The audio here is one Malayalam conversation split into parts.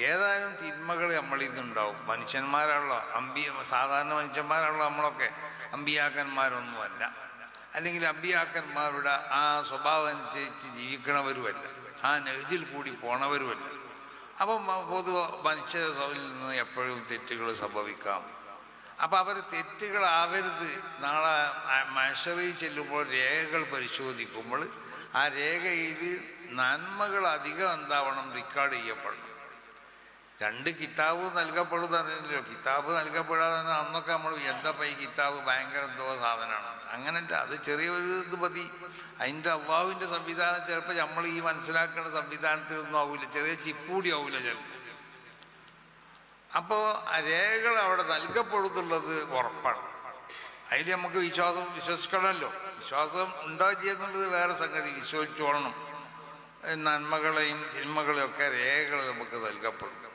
ഏതായാലും തിന്മകൾ നമ്മളിൽ നിന്നുണ്ടാവും. മനുഷ്യന്മാരാണല്ലോ അമ്പി സാധാരണ മനുഷ്യന്മാരാണല്ലോ നമ്മളൊക്കെ. അമ്പിയാക്കന്മാരൊന്നുമല്ല. അല്ലെങ്കിൽ അമ്പിയാക്കന്മാരുടെ ആ സ്വഭാവം അനുസരിച്ച് ജീവിക്കണവരുമല്ല. ആ നെഹ്ജിൽ കൂടി പോണവരുമല്ല. അപ്പം പൊതു മനുഷ്യ നിന്ന് എപ്പോഴും തെറ്റുകൾ സംഭവിക്കാം. അപ്പം അവർ തെറ്റുകളാവരുത്. നാളെ മനുഷ്യറിൽ ചെല്ലുമ്പോൾ രേഖകൾ പരിശോധിക്കുമ്പോൾ ആ രേഖയിൽ നന്മകൾ അധികം എന്താവണം റെക്കോർഡ് ചെയ്യപ്പെടണം. രണ്ട് കിതാബ് നൽകപ്പെടുന്നറിയില്ലല്ലോ കിതാബ് നൽകപ്പെടാതെ അന്നൊക്കെ നമ്മൾ എന്തപ്പം ഈ കിതാബ് ഭയങ്കര എന്തോ സാധനമാണ്. അങ്ങനല്ല അത് ചെറിയൊരു ഇത് മതി. അതിന്റെ അള്ളാഹുവിന്റെ സംവിധാനം ചിലപ്പോൾ നമ്മൾ ഈ മനസ്സിലാക്കുന്ന സംവിധാനത്തിലൊന്നും ആവില്ല ചെറിയ ചിപ്പൂടി ആവില്ല ചിലപ്പോൾ അപ്പോൾ രേഖകൾ അവിടെ നൽകപ്പെടുന്നുള്ളത് ഉറപ്പാണ്. അതിൽ നമുക്ക് വിശ്വാസം വിശ്വസിക്കണമല്ലോ. വിശ്വാസം ഉണ്ടാക്കിയെന്നുള്ളത് വേറെ സംഗതി. വിശ്വസിച്ചോളണം. നന്മകളെയും തിന്മകളെയും ഒക്കെ രേഖകൾ നമുക്ക് നൽകപ്പെടും.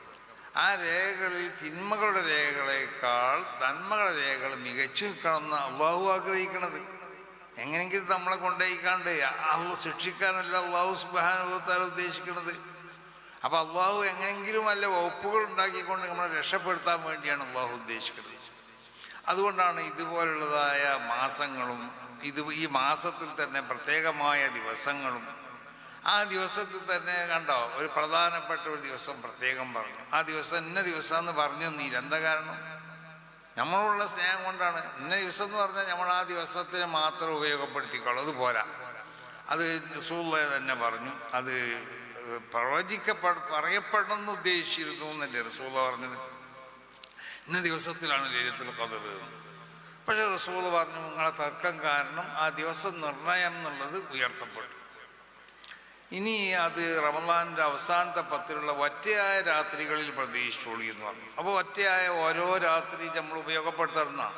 ആ രേഖകളിൽ തിന്മകളുടെ രേഖകളേക്കാൾ നന്മകളുടെ രേഖകൾ മികച്ചു നിൽക്കണമെന്ന് അള്ളാഹു ആഗ്രഹിക്കണത്. എങ്ങനെയെങ്കിലും നമ്മളെ കൊണ്ടുപോയിക്കാണ്ട് അള്ളു ശിക്ഷിക്കാനല്ല അള്ളാഹു സുബാനുഭവത്താൽ ഉദ്ദേശിക്കുന്നത് അപ്പൊ അള്ളാഹു എങ്ങനെങ്കിലും അല്ല വകുപ്പുകൾ ഉണ്ടാക്കിക്കൊണ്ട് നമ്മളെ രക്ഷപ്പെടുത്താൻ വേണ്ടിയാണ് അള്ളാഹു ഉദ്ദേശിക്കുന്നത് അതുകൊണ്ടാണ് ഇതുപോലുള്ളതായ മാസങ്ങളും ഇത് ഈ മാസത്തിൽ തന്നെ പ്രത്യേകമായ ദിവസങ്ങളും ആ ദിവസത്തിൽ തന്നെ കണ്ടോ ഒരു പ്രധാനപ്പെട്ട ഒരു ദിവസം പ്രത്യേകം പറഞ്ഞു. ആ ദിവസം ഇന്ന ദിവസം എന്ന് പറഞ്ഞു നീല എന്താ കാരണം? നമ്മളുള്ള സ്നേഹം കൊണ്ടാണ്. ഇന്ന ദിവസം എന്ന് പറഞ്ഞാൽ നമ്മൾ ആ ദിവസത്തിന് മാത്രം ഉപയോഗപ്പെടുത്തിക്കോളൂ. അത് പോരാ. അത് റസൂള്ള തന്നെ പറഞ്ഞു. അത് പ്രവചിക്കപ്പെ പറയപ്പെടുന്നു ഉദ്ദേശിച്ചിരുന്നു എന്നല്ലേ റസൂള്ള പറഞ്ഞത്? ഇന്ന ദിവസത്തിലാണ് ലീലത്തിൽ കതിർ പക്ഷെ റസൂൾ പറഞ്ഞു നിങ്ങളെ തർക്കം കാരണം ആ ദിവസം നിർണയം എന്നുള്ളത് ഉയർത്തപ്പെട്ടു. ഇനി അത് റമദാനിന്റെ അവസാനത്തെ പത്തിലുള്ള ഒറ്റയായ രാത്രികളിൽ പ്രതീക്ഷിച്ചോളി എന്ന് പറഞ്ഞു. അപ്പോൾ ഒറ്റയായ ഓരോ രാത്രി നമ്മൾ ഉപയോഗപ്പെടുത്തുന്ന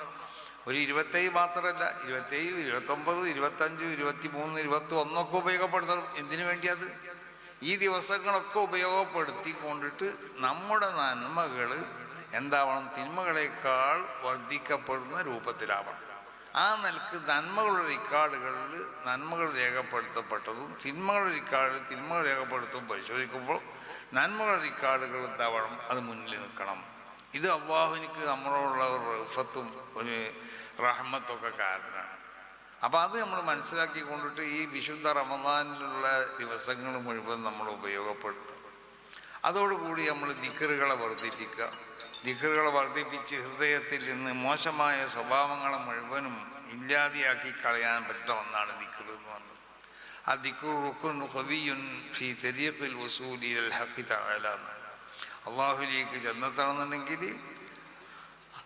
ഒരു ഇരുപത്തേഴ് മാത്രമല്ല ഇരുപത്തേഴ് ഇരുപത്തൊമ്പത് ഇരുപത്തഞ്ച് ഇരുപത്തി മൂന്ന് ഇരുപത്തി ഒന്നൊക്കെ ഉപയോഗപ്പെടുത്തണം. എന്തിനു വേണ്ടി അത്? ഈ ദിവസങ്ങളൊക്കെ ഉപയോഗപ്പെടുത്തി കൊണ്ടിട്ട് നമ്മുടെ നന്മകൾ എന്താവണം? തിന്മകളേക്കാൾ വർദ്ധിക്കപ്പെടുന്ന രൂപത്തിലാവണം. ആ നിലയ്ക്ക് നന്മകളുടെ റിക്കാർഡുകളിൽ നന്മകൾ രേഖപ്പെടുത്തപ്പെട്ടതും തിന്മകളുടെ റിക്കാർഡ് തിന്മകൾ രേഖപ്പെടുത്തും പരിശോധിക്കുമ്പോൾ നന്മകളുടെ റിക്കാർഡുകൾ എന്താവണം? അത് മുന്നിൽ നിൽക്കണം. ഇത് അള്ളാഹുവിനിക്ക് നമ്മളോടുള്ള ഒരു റഫത്തും ഒരു റഹ്മത്തൊക്കെ കാരണമാണ്. അപ്പോൾ അത് നമ്മൾ മനസ്സിലാക്കി കൊണ്ടിട്ട് ഈ വിശുദ്ധ റമദാനിലുള്ള ദിവസങ്ങൾ മുഴുവൻ നമ്മൾ ഉപയോഗപ്പെടുത്തും. അതോടുകൂടി നമ്മൾ ദിക്കറുകളെ വർദ്ധിപ്പിക്കുക. ദിക്കറുകളെ വർദ്ധിപ്പിച്ച് ഹൃദയത്തിൽ നിന്ന് മോശമായ സ്വഭാവങ്ങളെ മുഴുവനും ഇല്ലാതെയാക്കി കളയാൻ പറ്റുന്ന ഒന്നാണ് ദിക്കർ എന്ന് പറഞ്ഞത്. ആ ദിക്കർ റുക്കുൻ ഹവിയുൻ ഷീ തെരീഖിൽ വസൂലിൽ ഹക്കി തഴലാണ് അള്ളാഹുലേക്ക് ചെന്നെത്തണമെന്നുണ്ടെങ്കിൽ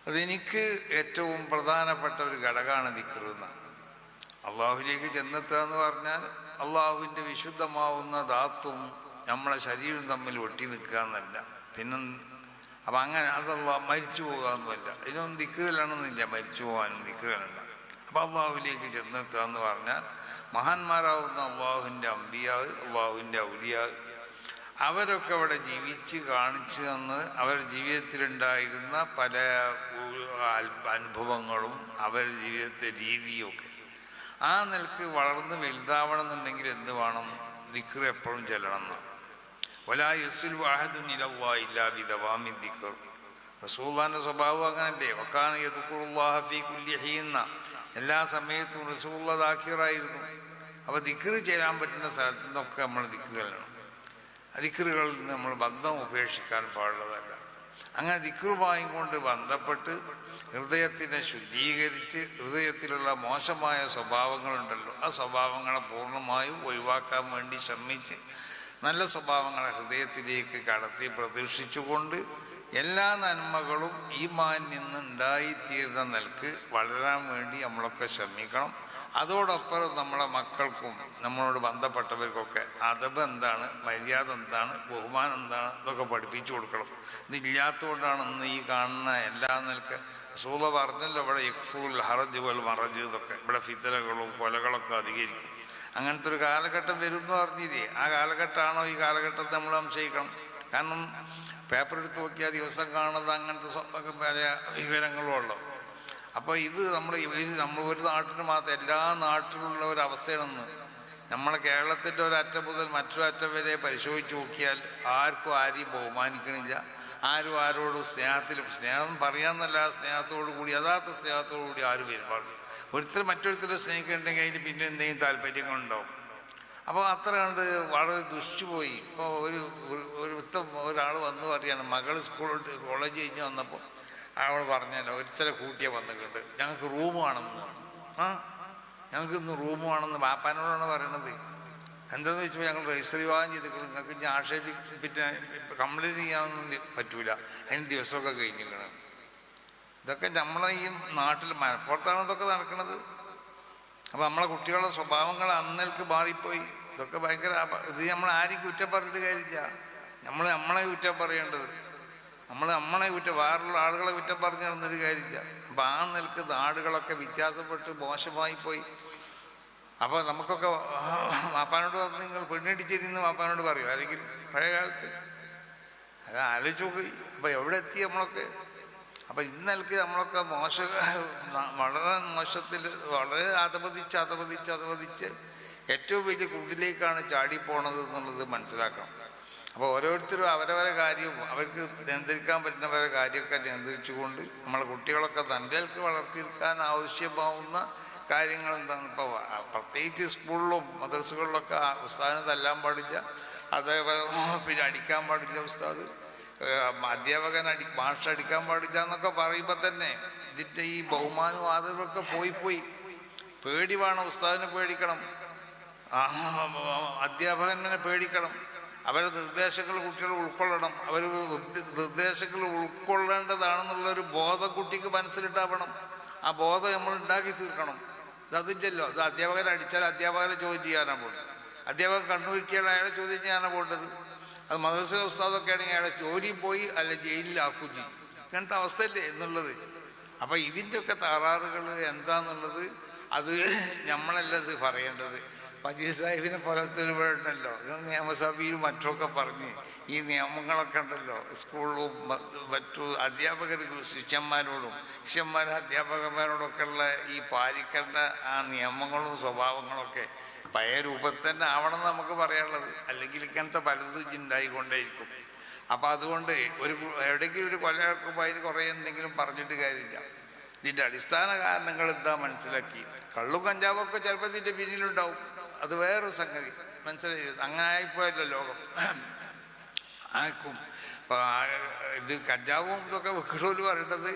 അതെനിക്ക് ഏറ്റവും പ്രധാനപ്പെട്ട ഒരു ഘടകമാണ് ദിക്കർ എന്നാണ്. അള്ളാഹുലേക്ക് ചെന്നെത്തുക എന്ന് പറഞ്ഞാൽ അള്ളാഹുവിന്റെ വിശുദ്ധമാവുന്ന ധാത്തും നമ്മളെ ശരീരം തമ്മിൽ ഒട്ടി നിൽക്കുക എന്നല്ല. പിന്നെ അപ്പം അങ്ങനെ അത് മരിച്ചു പോകാമെന്നുമല്ല എന്നുമല്ല ഇതിനൊന്നും ദിക്കുകളാണെന്നില്ല മരിച്ചു പോകാനും ദിക്കുകളുണ്ട് അപ്പം അള്ളാഹുവിലേക്ക് ചെന്നെത്തുക എന്ന് പറഞ്ഞാൽ മഹാന്മാരാവുന്ന അള്ളാഹുവിന്റെ അമ്പിയാവ് അള്ളാഹുവിന്റെ ഔലിയാവ് അവരൊക്കെ അവിടെ ജീവിച്ച് കാണിച്ചു തന്ന് അവരുടെ ജീവിതത്തിലുണ്ടായിരുന്ന പല അനുഭവങ്ങളും അവരുടെ ജീവിതത്തെ രീതിയൊക്കെ. ആ നിലയ്ക്ക് വളർന്ന് വലുതാവണം എന്നുണ്ടെങ്കിൽ എന്ത് വേണം? ദിക്കർ എപ്പോഴും ചെല്ലണം എന്നാണ്. റസൂള്ളാന്റെ സ്വഭാവം അങ്ങനല്ലേ? വക്കാണ് യദുക്കുറുല്ലാഹ ഫീ കുല്ലി ഹീന്ന എല്ലാ സമയത്തും റസൂള്ള ദാക്കിറായിരുന്നു അപ്പോൾ ദിക്കറ് ചെയ്യാൻ പറ്റുന്ന സ്ഥലത്തു നിന്നൊക്കെ നമ്മൾ ദിക്കർ ചെല്ലണം ദിക്കറുകളിൽ നിന്ന് നമ്മൾ ബന്ധം ഉപേക്ഷിക്കാൻ പാടുള്ളതല്ല. അങ്ങനെ ദിക്കറുമായും കൊണ്ട് ബന്ധപ്പെട്ട് ഹൃദയത്തിനെ ശുദ്ധീകരിച്ച് ഹൃദയത്തിലുള്ള മോശമായ സ്വഭാവങ്ങളുണ്ടല്ലോ. ആ സ്വഭാവങ്ങളെ പൂർണമായും ഒഴിവാക്കാൻ വേണ്ടി ശ്രമിച്ച് നല്ല സ്വഭാവങ്ങളെ ഹൃദയത്തിലേക്ക് കടത്തി പ്രതീക്ഷിച്ചുകൊണ്ട് എല്ലാ നന്മകളും ഈ മാനിൽ നിന്ന് ഉണ്ടായിത്തീരുന്ന നിലയ്ക്ക് വളരാൻ വേണ്ടി നമ്മളൊക്കെ ശ്രമിക്കണം. അതോടൊപ്പം നമ്മളെ മക്കൾക്കും നമ്മളോട് ബന്ധപ്പെട്ടവർക്കൊക്കെ അതബ് എന്താണ് മര്യാദ എന്താണ് ബഹുമാനം എന്താണ് ഇതൊക്കെ പഠിപ്പിച്ചു കൊടുക്കണം. ഇതില്ലാത്തതുകൊണ്ടാണ് ഇന്ന് ഈ കാണുന്ന എല്ലാ നിലയ്ക്ക് സൂള പറഞ്ഞല്ലോ ഇവിടെ യക്സൂൽ ഹറജ് പോൽ മറജ് ഇതൊക്കെ ഇവിടെ ഫിത്തലകളും കൊലകളൊക്കെ അധികരിക്കും. അങ്ങനത്തെ ഒരു കാലഘട്ടം വരും എന്ന് പറഞ്ഞില്ലേ ആ കാലഘട്ടമാണോ ഈ കാലഘട്ടം നമ്മൾ സംശയിക്കണം. കാരണം പേപ്പർ എടുത്ത് നോക്കിയാൽ ദിവസം കാണുന്നത് അങ്ങനത്തെ പല വിവരങ്ങളും ഉള്ളു? അപ്പോൾ ഇത് നമ്മൾ നമ്മൾ ഒരു നാട്ടിന് മാത്രം എല്ലാ നാട്ടിലുള്ള ഒരു അവസ്ഥയാണെന്ന്. നമ്മളെ കേരളത്തിന്റെ ഒരറ്റം മുതൽ മറ്റൊരു അറ്റം വരെ പരിശോധിച്ച് നോക്കിയാൽ ആർക്കും ആരെയും ബഹുമാനിക്കണില്ല. ആരും ആരോടും സ്നേഹത്തിലും സ്നേഹം പറയാമെന്നല്ല സ്നേഹത്തോടു കൂടി യഥാർത്ഥ സ്നേഹത്തോടു കൂടി ആരും പെരുമാറും ഒരുത്തർ മറ്റൊരുത്തരെ സ്നേഹിക്കുന്നുണ്ടെങ്കിൽ അതിന് പിന്നെ എന്തെങ്കിലും താല്പര്യങ്ങളുണ്ടാവും. അപ്പോൾ അത്ര കണ്ട് വളരെ ദുഷിച്ചുപോയി ഇപ്പോൾ ഒരു ഒരു- ഒരുത്തം ഒരാൾ വന്നു പറയുകയാണ് മകൾ സ്കൂളിൽ കോളേജ് കഴിഞ്ഞ് വന്നപ്പോൾ അവൾ പറഞ്ഞല്ലോ ഒരുത്തരെ കൂട്ടിയ വന്നിട്ടുണ്ട് ഞങ്ങൾക്ക് റൂം വേണമെന്ന് ആ? ഞങ്ങൾക്ക് ഇന്ന് റൂം വേണമെന്ന് ബാപ്പാനോടാണ് പറയണത്. എന്താണെന്ന് വെച്ചപ്പോൾ ഞങ്ങൾ രജിസ്റ്റർ വിവാഹം ചെയ്തിട്ട് നിങ്ങൾക്ക് ഇനി ആക്ഷേപിക്ക് പിന്നെ കംപ്ലൈന്റ് ചെയ്യാനൊന്നും പറ്റൂല. അതിന് ദിവസമൊക്കെ കഴിഞ്ഞിരിക്കണം. ഇതൊക്കെ നമ്മളെ ഈ നാട്ടിൽ മലപ്പുറത്താണ് ഇതൊക്കെ നടക്കുന്നത്. അപ്പം നമ്മളെ കുട്ടികളുടെ സ്വഭാവങ്ങൾ അന്നേക്ക് മാറിപ്പോയി. ഇതൊക്കെ ഭയങ്കര ഇത് നമ്മൾ ആരും കുറ്റം പറഞ്ഞിട്ട് കാര്യമില്ല. നമ്മൾ നമ്മളെ കുറ്റം പറയേണ്ടത്. നമ്മൾ നമ്മളെ കുറ്റം വേറുള്ള ആളുകളെ കുറ്റം പറഞ്ഞു നടന്നൊരു കാര്യമില്ല. അപ്പം ആ നിലയ്ക്ക് നാടുകളൊക്കെ വ്യത്യാസപ്പെട്ട് മോശമായി പോയി അപ്പോൾ നമുക്കൊക്കെ വാപ്പാനോട് വന്ന് നിങ്ങൾ പെണ്ണടിച്ചിരുന്ന് വാപ്പാനോട് പറയും. അല്ലെങ്കിൽ പഴയ കാലത്ത്. അത് ആലോചിച്ച് നോക്കി. അപ്പം എവിടെ എത്തി നമ്മളൊക്കെ? അപ്പം നിലയ്ക്ക് നമ്മളൊക്കെ മോശ വളരെ മോശത്തിൽ വളരെ അധപതിച്ച് അധപതിച്ച് അധപതിച്ച് ഏറ്റവും വലിയ കുടിലേക്കാണ് ചാടിപ്പോണത് എന്നുള്ളത് മനസ്സിലാക്കണം. അപ്പോൾ ഓരോരുത്തരും അവരവരെ കാര്യവും അവർക്ക് നിയന്ത്രിക്കാൻ പറ്റുന്നവരെ കാര്യമൊക്കെ നിയന്ത്രിച്ചുകൊണ്ട് നമ്മളെ കുട്ടികളൊക്കെ തന്റെക്ക് വളർത്തിയെടുക്കാൻ ആവശ്യമാവുന്ന കാര്യങ്ങൾ എന്താണ്? ഇപ്പോൾ പ്രത്യേകിച്ച് സ്കൂളിലും മദ്രസകളിലൊക്കെ ഉസ്താദിനെ തല്ലാൻ പാടില്ല അതേപോലെ പിന്നെ അടിക്കാൻ പാടില്ല ഉസ്താദ്. അധ്യാപകൻ അടി ഭാഷ അടിക്കാൻ പാടില്ല എന്നൊക്കെ പറയുമ്പോൾ തന്നെ ഇതിന്റെ ഈ ബഹുമാനവും ആദരവൊക്കെ പോയി പോയി. പേടി വേണം ഉസ്താദിനെ പേടിക്കണം. അധ്യാപകനെ പേടിക്കണം. അവരുടെ നിർദ്ദേശങ്ങൾ കുട്ടികൾ ഉൾക്കൊള്ളണം. അവർ നിർദ്ദേശങ്ങൾ ഉൾക്കൊള്ളേണ്ടതാണെന്നുള്ളൊരു ബോധം കുട്ടിക്ക് മനസ്സിലുണ്ടാവണം. ആ ബോധം നമ്മൾ ഉണ്ടാക്കി തീർക്കണം. ഇത് അതില്ലല്ലോ. അധ്യാപകരെ അടിച്ചാൽ അധ്യാപകരെ ചോദ്യം ചെയ്യാനാണ് പോകുന്നത് അധ്യാപകൻ കണ്ണുരുട്ടിയാൽ അയാളെ ചോദ്യം ചെയ്യാനാണ് പോകേണ്ടത് അത് മദ്രസ ഉസ്താദൊക്കെ ആണെങ്കിൽ അയാളെ ജോലി പോയി അല്ല ജയിലിലാക്കും ചെയ്യും. ഇങ്ങനത്തെ അവസ്ഥയല്ലേ എന്നുള്ളത്. അപ്പം ഇതിന്റെയൊക്കെ തകരാറുകൾ എന്താന്നുള്ളത് അത് നമ്മളല്ല ഇത് പറയേണ്ടത്. പജീർ സാഹിബിനെ പോലത്തെ ഒരു ഉണ്ടല്ലോ നിയമസഭയിലും മറ്റുമൊക്കെ പറഞ്ഞ് ഈ നിയമങ്ങളൊക്കെ ഉണ്ടല്ലോ. സ്കൂളിലും മറ്റു അധ്യാപകർ ശിഷ്യന്മാരോടും അധ്യാപകന്മാരോടൊക്കെ ഉള്ള ഈ പാലിക്കേണ്ട ആ നിയമങ്ങളും സ്വഭാവങ്ങളൊക്കെ പഴയ രൂപത്തിൽ തന്നെ ആവണം എന്ന് നമുക്ക് പറയാനുള്ളത്. അല്ലെങ്കിൽ ഇങ്ങനത്തെ പലതും ഉണ്ടായിക്കൊണ്ടേയിരിക്കും. അപ്പം അതുകൊണ്ട് ഒരു എവിടെയെങ്കിലും ഒരു കൊല കേൾക്കുമ്പോൾ അതിന് കുറേ എന്തെങ്കിലും പറഞ്ഞിട്ട് കാര്യമില്ല. ഇതിന്റെ അടിസ്ഥാന കാരണങ്ങൾ എന്താ മനസ്സിലാക്കി? കള്ളും കഞ്ചാവൊക്കെ ചിലപ്പോൾ ഇതിന്റെ പിന്നിലുണ്ടാവും. അത് വേറൊരു സംഗതി. മനസ്സിലായി? അങ്ങനെ ആയിപ്പോയല്ലോ ലോകം. ആർക്കും ഇത് കഞ്ചാവും ഇതൊക്കെ വെക്കണമെന്ന് പറയേണ്ടത്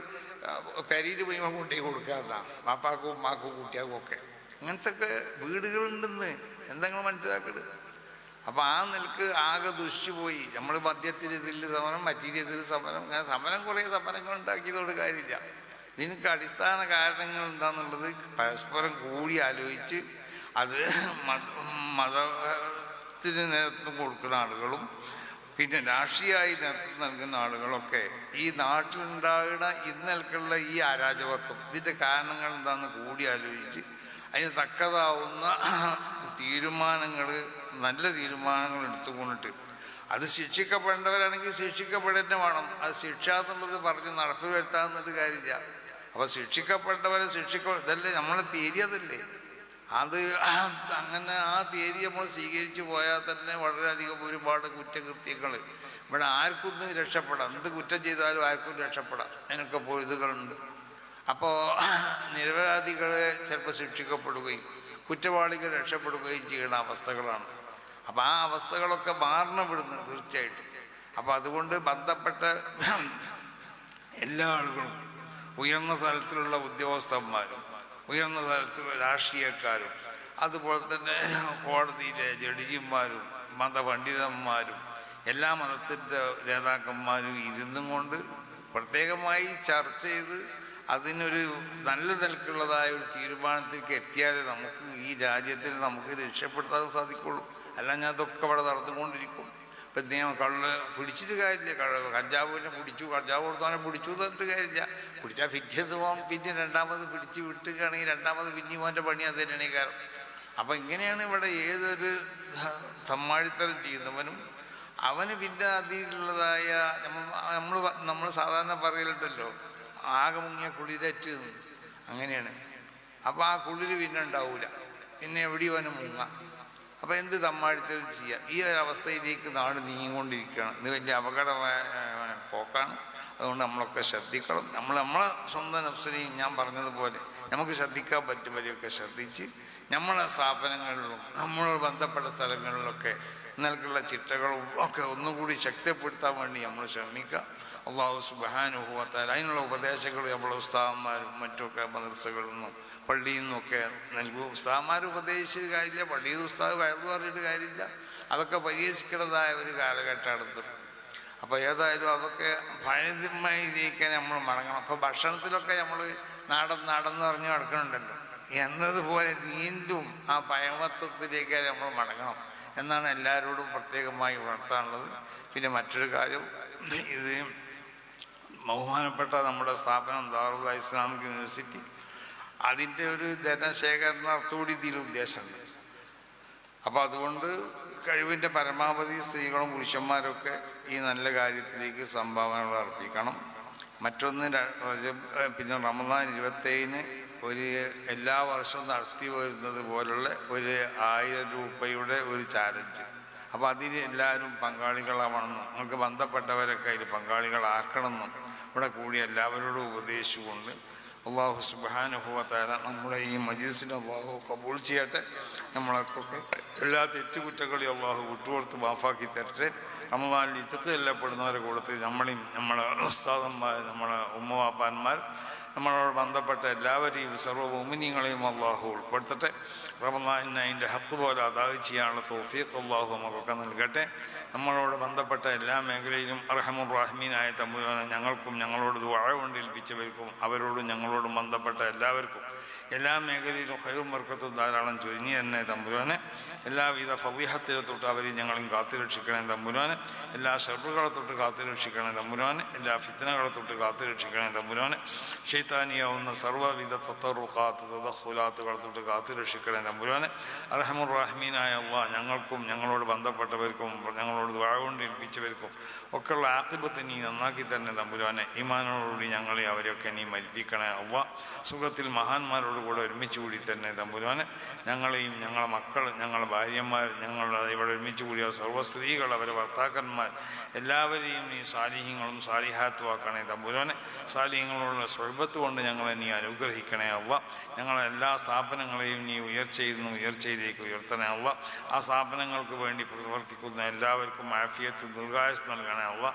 പെരിയിൽ പോയി കൊണ്ടേ കൊടുക്കാതാണ് മാപ്പാക്കും ഉമ്മാക്കും കുട്ടിയാക്കും ഒക്കെ. ഇങ്ങനത്തെ ഒക്കെ വീടുകളുണ്ടെന്ന് എന്തെങ്കിലും മനസ്സിലാക്കരുത്. അപ്പൊ ആ നിൽക്ക് ആകെ ദുഷിച്ചു പോയി. നമ്മൾ മദ്യത്തിൽ ഇതിൽ സമരം മറ്റീരിയത്തിൽ സമരം അങ്ങനെ സമരം കുറേ സമരങ്ങൾ ഉണ്ടാക്കിയതോട് കാര്യമില്ല. ഇതിനൊക്കെ അടിസ്ഥാന കാരണങ്ങൾ എന്താണെന്നുള്ളത് പരസ്പരം കൂടി ആലോചിച്ച് അത് മത മതത്തിന് നേതൃത്വം കൊടുക്കുന്ന ആളുകളും പിന്നെ രാഷ്ട്രീയമായി നേതൃത്വം നൽകുന്ന ആളുകളൊക്കെ ഈ നാട്ടിലുണ്ടാകുന്ന ഇന്നലക്കുള്ള ഈ അരാജകത്വം ഇതിന്റെ കാരണങ്ങൾ എന്താണെന്ന് കൂടി ആലോചിച്ച് അതിന് തക്കതാവുന്ന തീരുമാനങ്ങൾ നല്ല തീരുമാനങ്ങൾ എടുത്തുകൊണ്ടിട്ട്. അത് ശിക്ഷിക്കപ്പെടേണ്ടവരാണെങ്കിൽ ശിക്ഷിക്കപ്പെടേണ്ട വേണം അത് ശിക്ഷ എന്നുള്ളത് പറഞ്ഞ് നടപ്പിൽ വരുത്താന്നിട്ട് കാര്യമില്ല. അപ്പോൾ ശിക്ഷിക്കപ്പെട്ടവരെ ശിക്ഷിക്ക ഇതല്ലേ നമ്മളെ തീയതി അതല്ലേ? അത് അങ്ങനെ ആ തീയതി നമ്മൾ സ്വീകരിച്ചു പോയാൽ തന്നെ വളരെയധികം ഒരുപാട് കുറ്റകൃത്യങ്ങൾ. ഇവിടെ ആർക്കൊന്നും രക്ഷപ്പെടാം. എന്ത് കുറ്റം ചെയ്താലും ആർക്കും രക്ഷപ്പെടാം. അതിനൊക്കെ പൊഴുതുകളുണ്ട്. അപ്പോൾ നിരപരാധികൾ ചിലപ്പോൾ ശിക്ഷിക്കപ്പെടുകയും കുറ്റവാളികൾ രക്ഷപ്പെടുകയും ചെയ്യുന്ന അവസ്ഥകളാണ്. അപ്പോൾ ആ അവസ്ഥകളൊക്കെ മാറണപ്പെടുന്നു തീർച്ചയായിട്ടും. അപ്പോൾ അതുകൊണ്ട് ബന്ധപ്പെട്ട എല്ലാ ആളുകളും ഉയർന്ന തലത്തിലുള്ള ഉദ്യോഗസ്ഥന്മാരും ഉയർന്ന തലത്തിലുള്ള രാഷ്ട്രീയക്കാരും അതുപോലെ തന്നെ കോടതിയിലെ ജഡ്ജിമാരും മതപണ്ഡിതന്മാരും എല്ലാ മതത്തിന്റെ നേതാക്കന്മാരും ഇരുന്നും കൊണ്ട് പ്രത്യേകമായി ചർച്ച ചെയ്ത് അതിനൊരു നല്ല നിലക്കുള്ളതായ ഒരു തീരുമാനത്തിലേക്ക് എത്തിയാലേ നമുക്ക് ഈ രാജ്യത്തിൽ നമുക്ക് രക്ഷപ്പെടുത്താൻ സാധിക്കുള്ളൂ. അല്ല ഞാൻ അതൊക്കെ അവിടെ നടന്നുകൊണ്ടിരിക്കും. ഇപ്പം നിയമം കള്ള് പിടിച്ചിട്ട് കാര്യമില്ല. കള്ള് കഞ്ചാവിനെ പിടിച്ചു കഞ്ചാവ് കൊടുത്താനെ പിടിച്ചു എന്നിട്ട് കാര്യമില്ല. പിടിച്ചാൽ പിറ്റേത് പോകാം പിന്നെ രണ്ടാമത് പിടിച്ച് വിട്ടുകയാണെങ്കിൽ രണ്ടാമത് പിന്നെയും അവന്റെ പണി അത് തന്നെയാണ് കാരണം. അപ്പം ഇങ്ങനെയാണ് ഇവിടെ ഏതൊരു തമ്മാഴിത്തരം ചെയ്യുന്നവനും അവന് പിന്നെ അതിലുള്ളതായ നമ്മൾ നമ്മൾ സാധാരണ പറയലുണ്ടല്ലോ ആകെ മുങ്ങിയ കുളിരറ്റ്. അങ്ങനെയാണ്. അപ്പം ആ കുളിര് പിന്നെ ഉണ്ടാവൂല. പിന്നെ എവിടെയോ അവന് മുങ്ങാം. അപ്പോൾ എന്ത് തമ്മാഴ്ത്തലും ചെയ്യുക ഈ ഒരു അവസ്ഥയിലേക്ക് നാട് നീങ്ങിക്കൊണ്ടിരിക്കുകയാണ്. ഇത് വലിയ അപകടമായ പോക്കാണ്. അതുകൊണ്ട് നമ്മളൊക്കെ ശ്രദ്ധിക്കണം. നമ്മൾ നമ്മളെ സ്വന്തം നഫ്സിനെയും ഞാൻ പറഞ്ഞതുപോലെ നമുക്ക് ശ്രദ്ധിക്കാൻ പറ്റുമ്പോഴൊക്കെ ശ്രദ്ധിച്ച് നമ്മളെ സ്ഥാപനങ്ങളിലും നമ്മളോട് ബന്ധപ്പെട്ട സ്ഥലങ്ങളിലൊക്കെ നിലക്കുള്ള ചിട്ടകളും ഒക്കെ ഒന്നുകൂടി ശക്തിപ്പെടുത്താൻ വേണ്ടി നമ്മൾ ശ്രമിക്കുക. അള്ളാഹു സുബാനുഭവത്താൽ അതിനുള്ള ഉപദേശങ്ങൾ നമ്മളെ ഉസ്താവന്മാരും മറ്റുമൊക്കെ മദർസകളിൽ നിന്നും പള്ളിയിൽ നിന്നൊക്കെ നൽകും. ഉസ്താവന്മാർ ഉപദേശിച്ച കാര്യമില്ല പള്ളിയിൽ ഉസ്താവ് വയറു പറഞ്ഞിട്ട് കാര്യമില്ല. അതൊക്കെ പരിഹസിക്കേണ്ടതായ ഒരു കാലഘട്ടമാണ് അപ്പോൾ ഏതായാലും അതൊക്കെ പഴയതിലേക്ക് നമ്മൾ മടങ്ങണം. അപ്പോൾ ഭക്ഷണത്തിലൊക്കെ നമ്മൾ നാടൻ നാടെന്ന് പറഞ്ഞ് നടക്കുന്നുണ്ടല്ലോ. എന്നതുപോലെ നീണ്ടും ആ പഴമത്വത്തിലേക്ക് നമ്മൾ മടങ്ങണം എന്നാണ് എല്ലാവരോടും പ്രത്യേകമായി വളർത്താനുള്ളത് പിന്നെ മറ്റൊരു കാര്യം ഇത് ബഹുമാനപ്പെട്ട നമ്മുടെ സ്ഥാപനം ദാറുൽ ഇസ്ലാമിക് യൂണിവേഴ്സിറ്റി. അതിന്റെ ഒരു ധനശേഖരണത്തോടി ഇതിൽ ഉദ്ദേശമുണ്ട്. അപ്പോൾ അതുകൊണ്ട് കഴിവിന്റെ പരമാവധി സ്ത്രീകളും പുരുഷന്മാരൊക്കെ ഈ നല്ല കാര്യത്തിലേക്ക് സംഭാവനകൾ അർപ്പിക്കണം. മറ്റൊന്ന് പിന്നെ റമദാൻ ഇരുപത്തേഴിന് ഒരു എല്ലാ വർഷവും നടത്തി വരുന്നത് പോലുള്ള ഒരു ആയിരം രൂപയുടെ ഒരു ചാലഞ്ച്. അപ്പോൾ അതിന് എല്ലാവരും പങ്കാളികളാവണമെന്നും നമുക്ക് ബന്ധപ്പെട്ടവരൊക്കെ അതിൽ പങ്കാളികളാക്കണമെന്നും ഇവിടെ കൂടി എല്ലാവരോടും ഉപദേശിച്ചുകൊണ്ട് അള്ളാഹു സുബാനുഭവത്താല നമ്മുടെ ഈ മജീസിനെ അള്ളാഹു കബൂൾ ചെയ്യട്ടെ. നമ്മളൊക്കെ എല്ലാ തെറ്റുകുറ്റകളെയും അള്ളാഹു വിട്ടുകൊടുത്ത് മാഫാക്കി തരട്ടെ. റമദാനിൽ ഇതൊക്കെ എല്ലപ്പെടുന്നവരെ കൊടുത്ത് നമ്മളെയും നമ്മളെ ഉസ്താദന്മാർ നമ്മളെ ഉമ്മവാപ്പാന്മാർ നമ്മളോട് ബന്ധപ്പെട്ട എല്ലാവരെയും സർവഭൂമിനിയങ്ങളെയും അള്ളാഹു ഉൾപ്പെടുത്തട്ടെ. റമദാനിന് അതിന്റെ ഹക്ക് പോലെ അതാത് ചെയ്യാനുള്ള തോഫീഖ് അള്ളാഹു നമുക്കൊക്കെ നൽകട്ടെ. നമ്മളോട് ബന്ധപ്പെട്ട എല്ലാ മേഖലയിലും ആയ തമ്പുരാനെ ഞങ്ങൾക്കും ഞങ്ങളോട് ദുആ കൊണ്ട് ഏൽപ്പിച്ചവർക്കും അവരോടും ഞങ്ങളോടും ബന്ധപ്പെട്ട എല്ലാവർക്കും എല്ലാ മേഖലയിലും ഹൈറും വർക്കത്തും ധാരാളം ചുരുങ്ങി തന്നെ തമ്പുരാനെ. എല്ലാവിധ ഫവീഹത്തിലെ തൊട്ട് അവരെയും ഞങ്ങളെയും കാത്തുരക്ഷിക്കണേ തമ്പുരാനെ. എല്ലാ ഷെറുകളെ തൊട്ട് കാത്തുരക്ഷിക്കണേ തമ്പുരാനെ. എല്ലാ ഫിത്തനകളെ തൊട്ട് കാത്തുരക്ഷിക്കണേ തമ്പുരാനെ. ഷെയ്ത്താനിയാവുന്ന സർവവിധ തത്തറുക്കാത്ത് തദഹുലാത്തുകളെ തൊട്ട് കാത്തുരക്ഷിക്കണേ തമ്പുരാനെ. അറഹമുറഹ്മീനായ റാഹിമീനായ അള്ളാ ഞങ്ങൾക്കും ഞങ്ങളോട് ബന്ധപ്പെട്ടവർക്കും ഞങ്ങളോട് ദുആ കൊണ്ട് ഏൽപ്പിച്ചവർക്കും ഒക്കെയുള്ള ആക്കിപത്തെ നീ നന്നാക്കി തന്നെ തമ്പുരാനെ. ഈമാനോടുകൂടി ഞങ്ങളെ അവരെയൊക്കെ നീ മരിപ്പിക്കണേ അവ സുഖത്തിൽ മഹാന്മാരോട് കൂടെ ഒരുമിച്ച് കൂടി തന്നെ തമ്പുരാന്. ഞങ്ങളെയും ഞങ്ങളെ മക്കൾ ഞങ്ങളെ ഭാര്യമാർ ഞങ്ങളുടെ ഇവിടെ ഒരുമിച്ച് കൂടിയ സർവ സ്ത്രീകൾ അവരെ ഭർത്താക്കന്മാർ എല്ലാവരെയും ഈ സാലിഹ്യങ്ങളും സാലിഹാത്തുവാക്കണേ തമ്പുരാനെ. സാലിഹ്യങ്ങളുള്ള സ്വൽപത്ത് കൊണ്ട് ഞങ്ങളെ നീ അനുഗ്രഹിക്കണേ അവ ഞങ്ങളെ എല്ലാ സ്ഥാപനങ്ങളെയും നീ ഉയർച്ചയിൽ നിന്ന് ഉയർച്ചയിലേക്ക് ഉയർത്തണേ അവ ആ സ്ഥാപനങ്ങൾക്ക് വേണ്ടി പ്രവർത്തിക്കുന്ന എല്ലാവർക്കും ആഫിയത്ത് ദീർഘായുസ് നൽകണേ അവ